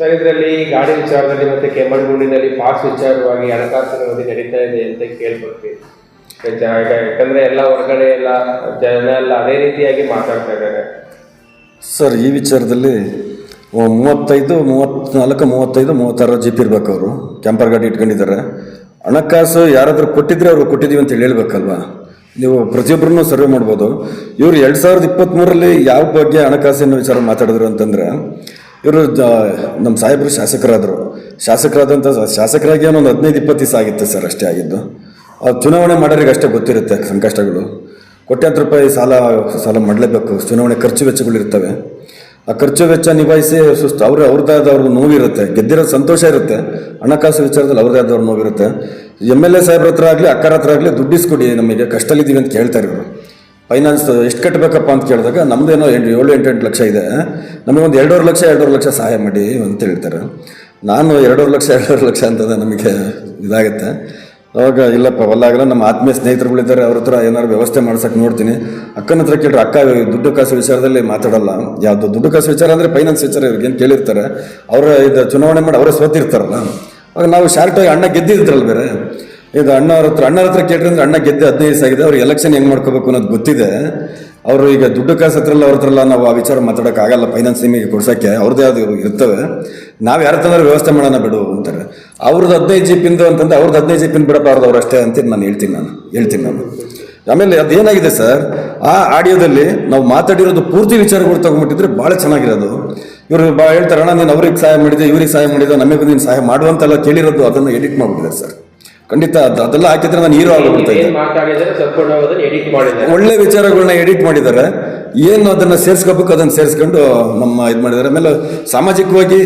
Sir ಇದರಲ್ಲಿ ಗಾಡಿ ವಿಚಾರದಲ್ಲಿ ಮತ್ತೆ ಕೆಮ್ಮಣ್ಣುಗುಂಡಿನಲ್ಲಿ ಪಾಸ್ ವಿಚಾರವಾಗಿ ಹಣಕಾಸಿನ ವರದಿ ನಡೀತಾ ಇದೆ ಅಂತ ಕೇಳ್ಬರ್ತೀವಿ ಯಾಕಂದ್ರೆ ಎಲ್ಲ ಹೊರಗಡೆ ಎಲ್ಲ ಜನ ಎಲ್ಲ ಅದೇ ರೀತಿಯಾಗಿ ಮಾತಾಡ್ತಾ ಇದ್ದಾರೆ. ಸರ್ ಈ ವಿಚಾರದಲ್ಲಿ ಮೂವತ್ತೈದು ಮೂವತ್ನಾಲ್ಕು ಮೂವತ್ತೈದು, ಮೂವತ್ತಾರು ಪಿ ಇರ್ಬೇಕು ಅವರು ಕ್ಯಾಂಪರ್ ಗಾಡಿ ಇಟ್ಕೊಂಡಿದ್ದಾರೆ. ಹಣಕಾಸು ಯಾರಾದರೂ ಕೊಟ್ಟಿದ್ರೆ ಅವರು ಕೊಟ್ಟಿದ್ದೀವಿ ಅಂತ ಹೇಳಿ ಹೇಳ್ಬೇಕಲ್ವಾ? ನೀವು ಪ್ರತಿಯೊಬ್ಬರನ್ನು ಸರ್ವೆ ಮಾಡ್ಬೋದು. ಇವರು ಎರಡು ಸಾವಿರದ ಇಪ್ಪತ್ತ್ಮೂರರಲ್ಲಿ ಯಾವ ಬಗ್ಗೆ ಹಣಕಾಸಿನ ವಿಚಾರ ಮಾತಾಡಿದ್ರು ಅಂತಂದರೆ ಇವರು ನಮ್ಮ ಸಾಹೇಬರು ಶಾಸಕರಾದರು. ಶಾಸಕರಾದಂಥ ಶಾಸಕರಾಗಿ ಏನೋ ಒಂದು ಹದಿನೈದು ಇಪ್ಪತ್ತು ದಿವಸ ಆಗಿತ್ತು ಸರ್ ಅಷ್ಟೇ ಆಗಿದ್ದು. ಅವ್ರು ಚುನಾವಣೆ ಮಾಡೋರಿಗೆ ಅಷ್ಟೇ ಗೊತ್ತಿರುತ್ತೆ ಸಂಕಷ್ಟಗಳು. ಕೋಟ್ಯಾಂತರ ರೂಪಾಯಿ ಸಾಲ ಸಾಲ ಮಾಡಲೇಬೇಕು. ಚುನಾವಣೆ ಖರ್ಚು ವೆಚ್ಚಗಳಿರ್ತವೆ ಆ ಖರ್ಚು ವೆಚ್ಚ ನಿಭಾಯಿಸಿ ಸುಸ್ತು, ಅವರು ಅವ್ರದ್ದಾದ ಅವ್ರಿಗೆ ನೋವಿರುತ್ತೆ ಗೆದ್ದಿರೋ ಸಂತೋಷ ಇರುತ್ತೆ. ಹಣಕಾಸು ವಿಚಾರದಲ್ಲಿ ಅವ್ರದ್ದೇ ಆದವ್ರ ನೋವಿರುತ್ತೆ ಎಂ ಎಲ್ ಎ ಸಾಹೇಬ್ರ ಹತ್ರ ಆಗಲಿ, ಅಕ್ಕರ ಹತ್ರ ಆಗಲಿ ದುಡ್ಡಿಸ್ಕೊಡಿ ನಮಗೆ. ಕಷ್ಟಲ್ಲಿದ್ದೀವಿ ಅಂತ ಕೇಳ್ತಾರೆ ಇವರು ಫೈನಾನ್ಸ್ ಎಷ್ಟು ಕಟ್ಟಬೇಕಪ್ಪ ಅಂತ ಕೇಳಿದಾಗ ನಮ್ಮದೇನೋ ಎಂಟು, ಏಳು ಎಂಟು ಎಂಟು ಲಕ್ಷ ಇದೆ. ನಮಗೊಂದು ಎರಡೂವರೆ ಲಕ್ಷ ಎರಡೂವರೆ ಲಕ್ಷ ಸಹಾಯ ಮಾಡಿ ಅಂತ ಹೇಳ್ತಾರೆ. ನಾನು ಎರಡೂವರೆ ಲಕ್ಷ ಎರಡೂವರೆ ಲಕ್ಷ ಅಂತಂದ್ರೆ ನಮಗೆ ಇದಾಗುತ್ತೆ. ಅವಾಗ ಇಲ್ಲಪ್ಪ ಒಲ್ಲಾಗಲ್ಲ ನಮ್ಮ ಆತ್ಮೀಯ ಸ್ನೇಹಿತರುಗಳಿದ್ದಾರೆ. ಅವ್ರ ಹತ್ರ ಏನಾದ್ರು ವ್ಯವಸ್ಥೆ ಮಾಡ್ಸಕ್ಕೆ ನೋಡ್ತೀನಿ. ಅಕ್ಕನ ಹತ್ರ ಕೇಳಿದ್ರೆ ಅಕ್ಕ ದುಡ್ಡು ಕಾಸು ವಿಚಾರದಲ್ಲಿ ಮಾತಾಡಲ್ಲ. ಯಾವುದು ದುಡ್ಡು ಕಾಸು ವಿಚಾರ ಅಂದರೆ ಫೈನಾನ್ಸ್ ವಿಚಾರ ಇವ್ರಿಗೇನು ಕೇಳಿರ್ತಾರೆ. ಅವರ ಇದು ಚುನಾವಣೆ ಮಾಡಿ ಅವರೇ ಸೋತಿರ್ತಾರಲ್ಲ. ಅವಾಗ ನಾವು ಶಾರ್ಟಾಗಿ ಅಣ್ಣ ಗೆದ್ದಿದ್ರಲ್ಲ ಬೇರೆ. ಈಗ ಅಣ್ಣ ಅವ್ರ ಹತ್ರ ಅಣ್ಣರ ಹತ್ರ ಅಣ್ಣ ಗೆದ್ದೆ ಹದಿನೈದು ಆಗಿದೆ ಅವ್ರಿಗೆ ಎಲೆಕ್ಷನ್ ಹೆಂಗೆ ಮಾಡ್ಕೋಬೇಕು ಅನ್ನೋದು ಗೊತ್ತಿದೆ. ಅವರು ಈಗ ದುಡ್ಡು ಕಾಸು ಹತ್ರಲ್ಲ ಅವ್ರ ಹತ್ರ ಎಲ್ಲ ನಾವು ಆ ವಿಚಾರ ಮಾತಾಡೋಕ್ಕಾಗಲ್ಲ ಫೈನಾನ್ಸ್ ನಿಮಗೆ ಕೊಡ್ಸೋಕ್ಕೆ ಅವ್ರದ್ದೇ ಅದು ಇರ್ತವೆ. ನಾವು ಯಾರ ತಂದ್ರೆ ವ್ಯವಸ್ಥೆ ಮಾಡೋಣ ಬಿಡು ಅಂತಾರೆ. ಅವ್ರದ್ದು ಹದಿನೈದು ಜಿ ಪಿಂದು ಅಂತಂದ್ರೆ ಅವ್ರದ್ದು ಹದಿನೈದು ಜಿ ಪಿನ್ ಬಿಡಬಾರ್ದು, ಅವ್ರು ಅಷ್ಟೇ ಅಂತ ನಾನು ಹೇಳ್ತೀನಿ ನಾನು ಹೇಳ್ತೀನಿ ನಾನು. ಆಮೇಲೆ ಅದೇನಾಗಿದೆ ಸರ್, ಆ ಆಡಿಯೋದಲ್ಲಿ ನಾವು ಮಾತಾಡಿರೋದು ಪೂರ್ತಿ ವಿಚಾರಗಳು ತಗೊಂಡ್ಬಿಟ್ಟಿದ್ರೆ ಭಾಳ ಚೆನ್ನಾಗಿರೋದು. ಇವರು ಬಾ ಹೇಳ್ತಾರೆ, ಅಣ್ಣ, ನೀನು ಅವ್ರಿಗೆ ಸಹಾಯ ಮಾಡಿದೆ, ಇವ್ರಿಗೆ ಸಹಾಯ ಮಾಡಿದೆ, ನಮಗೆ ನೀನು ಸಹಾಯ ಮಾಡುವಂತೆಲ್ಲ ಕೇಳಿರೋದು ಅದನ್ನು ಎಡಿಟ್ ಮಾಡಿಬಿಟ್ಟಿದ್ದಾರೆ ಸರ್. ಖಂಡಿತ ಅದು ಅದೆಲ್ಲ ಹಾಕಿದ್ರೆ ನಾನು ಹೀರೋ ಆಗ್ಬಿಡ್ತಾ ಇದ್ದೆ. ಏನ್ ಮಾತಾಡಿದರೆ ಸಂಪೂರ್ಣ ಎಡಿಟ್ ಮಾಡಿದ್ದಾರೆ. ಒಳ್ಳೆ ವಿಚಾರಗಳನ್ನ ಎಡಿಟ್ ಮಾಡಿದ್ದಾರೆ. ಏನು ಅದನ್ನ ಸೇರಿಸ್ಕೋಬೇಕು ಅದನ್ನ ಸೇರಿಸ್ಕೊಂಡು ನಮ್ಮ ಇದು ಮಾಡಿದ್ದಾರೆ. ಆಮೇಲೆ ಸಾಮಾಜಿಕವಾಗಿ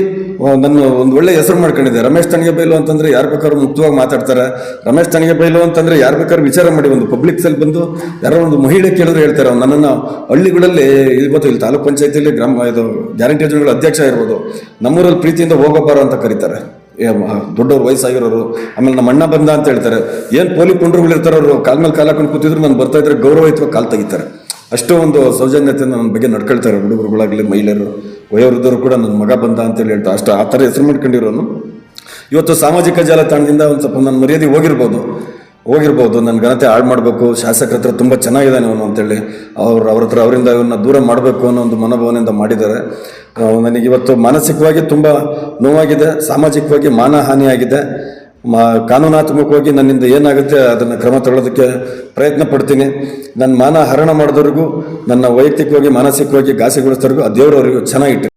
ನನ್ನ ಒಂದು ಒಳ್ಳೆ ಹೆಸರು ಮಾಡ್ಕೊಂಡಿದ್ದೆ. ರಮೇಶ್ ತಣಿಗೆ ಬೈಲು ಅಂತಂದ್ರೆ ಯಾರು ಬೇಕಾದ್ರೂ ಮುಕ್ತವಾಗಿ ಮಾತಾಡ್ತಾರೆ. ರಮೇಶ್ ತಣಿಗೆ ಬೈಲು ಅಂತಂದ್ರೆ ಯಾರು ಬೇಕಾದ್ರೂ ವಿಚಾರ ಮಾಡಿ ಒಂದು ಪಬ್ಲಿಕ್ ಸಲ್ಲಿ ಬಂದು ಯಾರೋ ಒಂದು ಮಹಿಳೆ ಕೇಳಿದ್ರೆ ಹೇಳ್ತಾರೆ. ನನ್ನನ್ನು ಹಳ್ಳಿಗಳಲ್ಲಿ ಇವತ್ತು ಇಲ್ಲಿ ತಾಲೂಕ್ ಪಂಚಾಯತಿಯಲ್ಲಿ ಗ್ರಾಮ ಇದು ಗ್ಯಾರಂಟಿ ಯೋಜನೆಗಳ ಅಧ್ಯಕ್ಷ ಇರ್ಬೋದು. ನಮ್ಮೂರಲ್ಲಿ ಪ್ರೀತಿಯಿಂದ ಹೋಗೋಬಾರ ಅಂತ ಕರೀತಾರೆ. ದೊಡ್ಡವ್ರು ವಯಸ್ಸಾಗಿರೋರು, ಆಮೇಲೆ ನಮ್ಮ ಅಣ್ಣ ಬಂದ ಅಂತ ಹೇಳ್ತಾರೆ. ಏನು ಪೋಲಿ ಇರ್ತಾರೆ ಅವರು, ಕಾಲ ಮೇಲೆ ಕಾಲ ಹಾಕೊಂಡು ಕೂತಿದ್ರು ನಾನು ಬರ್ತಾ ಇದ್ರೆ ಗೌರವಯುತವಾಗಿ ಕಾಲು ತೆಗಿತಾರೆ. ಅಷ್ಟು ಒಂದು ಸೌಜನ್ಯತೆ ನನ್ನ ಬಗ್ಗೆ ನಡ್ಕೊಳ್ತಾರೆ ಹುಡುಗರುಗಳಾಗಲಿ, ಮಹಿಳೆಯರು, ವಯೋವೃದ್ಧರು ಕೂಡ ನನ್ನ ಮಗ ಬಂದ ಅಂತೇಳಿ ಹೇಳ್ತಾ ಅಷ್ಟು, ಆ ಥರ ಹೆಸರು ಮಾಡ್ಕೊಂಡಿರೋನು. ಇವತ್ತು ಸಾಮಾಜಿಕ ಜಾಲತಾಣದಿಂದ ಒಂದು ಸ್ವಲ್ಪ ನನ್ನ ಮರ್ಯಾದೆ ಹೋಗಿರ್ಬೋದು. ಹೋಗಿರ್ಬೋದು ನನ್ನ ಘನತೆ ಹಾಳು ಮಾಡಬೇಕು, ಶಾಸಕರ ಹತ್ರ ತುಂಬ ಚೆನ್ನಾಗಿದ್ದಾನೆ ಅವನು ಅಂತೇಳಿ ಅವ್ರು ಅವ್ರ ಹತ್ರ ಅವರಿಂದ ಇವನ್ನ ದೂರ ಮಾಡಬೇಕು ಅನ್ನೋ ಒಂದು ಮನೋಭಾವನೆಯಿಂದ ಮಾಡಿದ್ದಾರೆ. ನನಗೆ ಇವತ್ತು ಮಾನಸಿಕವಾಗಿ ತುಂಬ ನೋವಾಗಿದೆ, ಸಾಮಾಜಿಕವಾಗಿ ಮಾನಹಾನಿಯಾಗಿದೆ. ಮಾ, ಕಾನೂನಾತ್ಮಕವಾಗಿ ನನ್ನಿಂದ ಏನಾಗುತ್ತೆ ಅದನ್ನು ಕ್ರಮ ತಗೊಳ್ಳೋದಕ್ಕೆ ಪ್ರಯತ್ನ ಪಡ್ತೀನಿ. ನನ್ನ ಮಾನ ಹರಣ ಮಾಡಿದವ್ರಿಗೂ, ನನ್ನ ವೈಯಕ್ತಿಕವಾಗಿ, ಮಾನಸಿಕವಾಗಿ ಘಾಸಿಗೊಳಿಸಿದವ್ರಿಗೂ, ಆ ದೇವರವರಿಗೂ ಚೆನ್ನಾಗಿಟ್ಟು